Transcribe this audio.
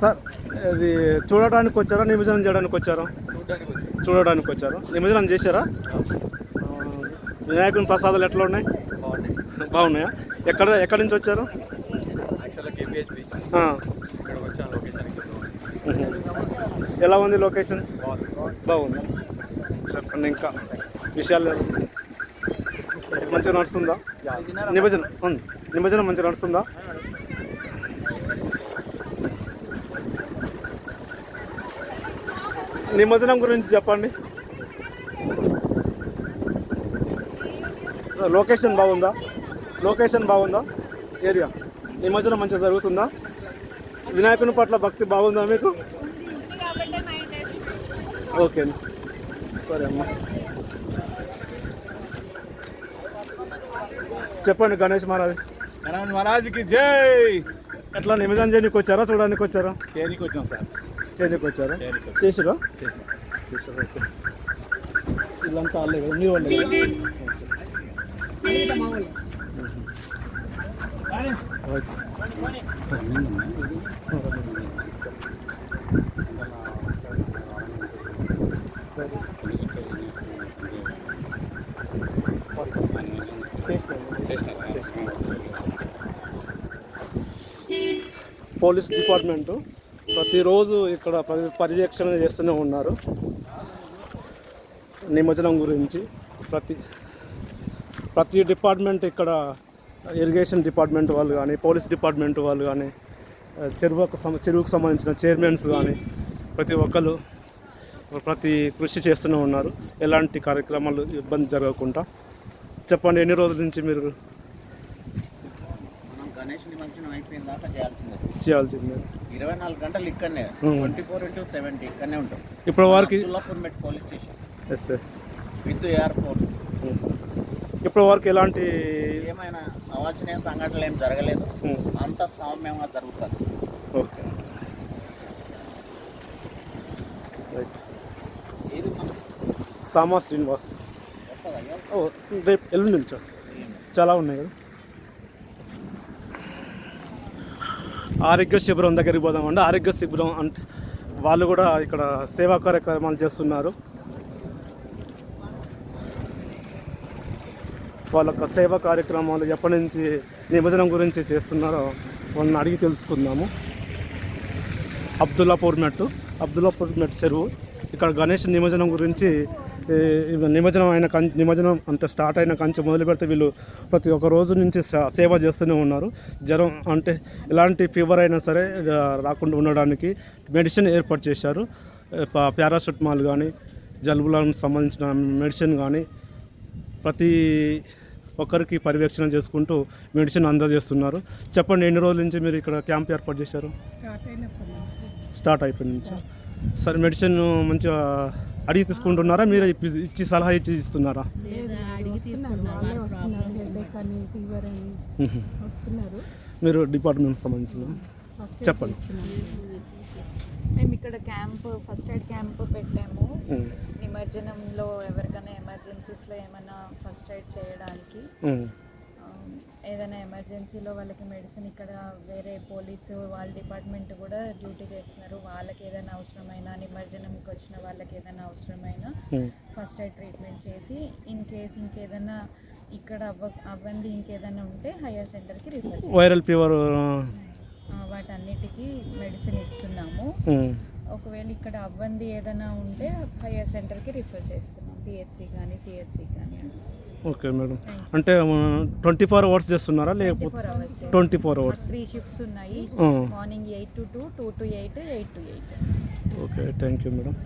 Sir ఇది చూడడానికి వచ్చారా? నిమజ్జనం చేయడానికి వచ్చారా? చూడడానికి వచ్చాం. చూడడానికి వచ్చారా? నిమజ్జనం చేశారా? వినాయకుని ప్రసాదాలు ఎట్లా ఉన్నాయి? బాగున్నాయి. ఎక్కడ ఎక్కడి నుంచి వచ్చారు. ఎలా ఉంది లొకేషన్? బాగుంది. చెప్పండి ఇంకా విషయాలు మంచిగా నడుస్తుందా? నిమజ్జనం. నిమజ్జనం మంచిగా నడుస్తుందా? నిమజ్జనం గురించి చెప్పండి. లొకేషన్ బాగుందా? లొకేషన్ బాగుందా? ఏరియా నిమజ్జనం మంచిగా జరుగుతుందా? వినాయకుని పట్ల భక్తి బాగుందా మీకు? ఓకే సరే అమ్మా. చెప్పండి గణేష్ మహారాజ్. గణాన్ మహారాజ్కి జై! ఎట్లా నిమజ్జనం చేయడానికి వచ్చారా చూడడానికి వచ్చారా? చేయడానికి వచ్చాం సార్. చేయడానికి వచ్చారా చేసిరా వీళ్ళంతా వాళ్ళే కదా వాళ్ళే. పోలీస్ డిపార్ట్మెంటు ప్రతిరోజు ఇక్కడ పరి- పర్యవేక్షణ చేస్తూనే ఉన్నారు. నిమజ్జనం గురించి ప్రతి ప్రతి డిపార్ట్మెంట్ ఇక్కడ ఇరిగేషన్ డిపార్ట్మెంట్ వాళ్ళు కానీ పోలీస్ డిపార్ట్మెంట్ వాళ్ళు కానీ చెరువుకు చెరువుకు సంబంధించిన చైర్మన్స్ కానీ ప్రతి ఒక్కరు ప్రతి కృషి చేస్తూనే ఉన్నారు. ఎలాంటి కార్యక్రమాలు ఇబ్బంది జరగకుండా. చెప్పండి ఎన్ని రోజుల నుంచి మీరు చేయాల్సిందే. ఇరవై నాలుగు గంటలు ఇక్కడనే. ట్వంటీ ఫోర్ ఇంటూ సెవెంటీ ఇక్కడనే ఉంటాం. ఇప్పటి వరకు Abdullapurmet police station. Yes yes. With airport. ఇప్పటి వరకు ఎలాంటి ఏమైనా అవాంఛనీయ సంఘటనలు ఏం జరగలేదు. అంత సౌమ్యంగా జరుగుతుంది ఓకే. సామా శ్రీనివాస్. రేపు ఎల్లుండి నుంచి వస్తుంది. చాలా ఉన్నాయి కదా? ఆరోగ్య శిబిరం దగ్గరికి పోదామండి ఆరోగ్య శిబిరం అంటే వాళ్ళు కూడా ఇక్కడ సేవా కార్యక్రమాలు చేస్తున్నారు. వాళ్ళ యొక్క సేవా కార్యక్రమాలు ఎప్పటి నుంచి నిమజ్జనం గురించి చేస్తున్నారో వాళ్ళని అడిగి తెలుసుకుందాము. అబ్దుల్లాపూర్ మెట్టు అబ్దుల్లాపూర్ మెట్ చెరువు. ఇక్కడ గణేష్ నిమజ్జనం గురించి నిమజ్జనం అయిన కంచి నిమజ్జనం అంటే స్టార్ట్ అయిన కంచి మొదలు పెడితే వీళ్ళు ప్రతి ఒక్క రోజు నుంచి సేవ చేస్తూనే ఉన్నారు. జ్వరం అంటే ఎలాంటి ఫీవర్ అయినా సరే రాకుండా ఉండడానికి మెడిసిన్ ఏర్పాటు చేశారు. పారాసెటమాల్ కానీ జలుబులకు సంబంధించిన మెడిసిన్ కానీ ప్రతి ఒక్కరికి పర్యవేక్షణ చేసుకుంటూ మెడిసిన్ అందజేస్తున్నారు. చెప్పండి ఎన్ని రోజుల నుంచి మీరు ఇక్కడ క్యాంప్ ఏర్పాటు చేశారు? స్టార్ట్ అయిపోయిన నుంచి. సరే మెడిసిన్ మంచిగా అడిగి తీసుకుంటున్నారా? మీరే ఇచ్చి సలహా ఇచ్చి ఇస్తున్నారా? మీరు డిపార్ట్మెంట్ సంబంధించిన ఫస్ట్ చెప్పండి. మేము ఇక్కడ క్యాంప్ ఫస్ట్ ఎయిడ్ క్యాంప్ పెట్టాము. నిమజ్జనంలో ఎవరికైనా ఎమర్జెన్సీస్లో ఏమైనా ఫస్ట్ ఎయిడ్ చేయడానికి. ఏదైనా ఎమర్జెన్సీలో వాళ్ళకి మెడిసిన్ ఇక్కడ వేరే పోలీసు వాళ్ళ డిపార్ట్మెంట్ కూడా డ్యూటీ చేస్తున్నారు. వాళ్ళకి ఏదైనా అవసరమైనా నిమజ్జనంకి ఏదైనా అవసరమైనా మ్మ్. ఫస్ట్ ఎయిడ్ ట్రీట్మెంట్ చేసి ఇన్ కేస్ ఇంకేదైనా ఇక్కడ అవ్వ అవ్వండి ఇంకేదైనా ఉంటే హయ్యర్ సెంటర్కి రిఫర్ వైరల్ ఫీవర్ వాటన్నిటికీ మెడిసిన్ ఇస్తున్నాము. మ్మ్. ఒకవేళ ఇక్కడ అవ్వంది ఏదైనా ఉంటే హయ్యర్ సెంటర్కి రిఫర్ చేస్తున్నాం. పిహెచ్సి కానీ సిహెచ్సి కానీ. Okay madam. అంటే ట్వంటీ ఫోర్ అవర్స్ చేస్తున్నారా? లేకపోతే twenty four hours three shifts ఉన్నాయి. ఆ. Morning eight to two two to eight eight to eight. Okay thank you madam.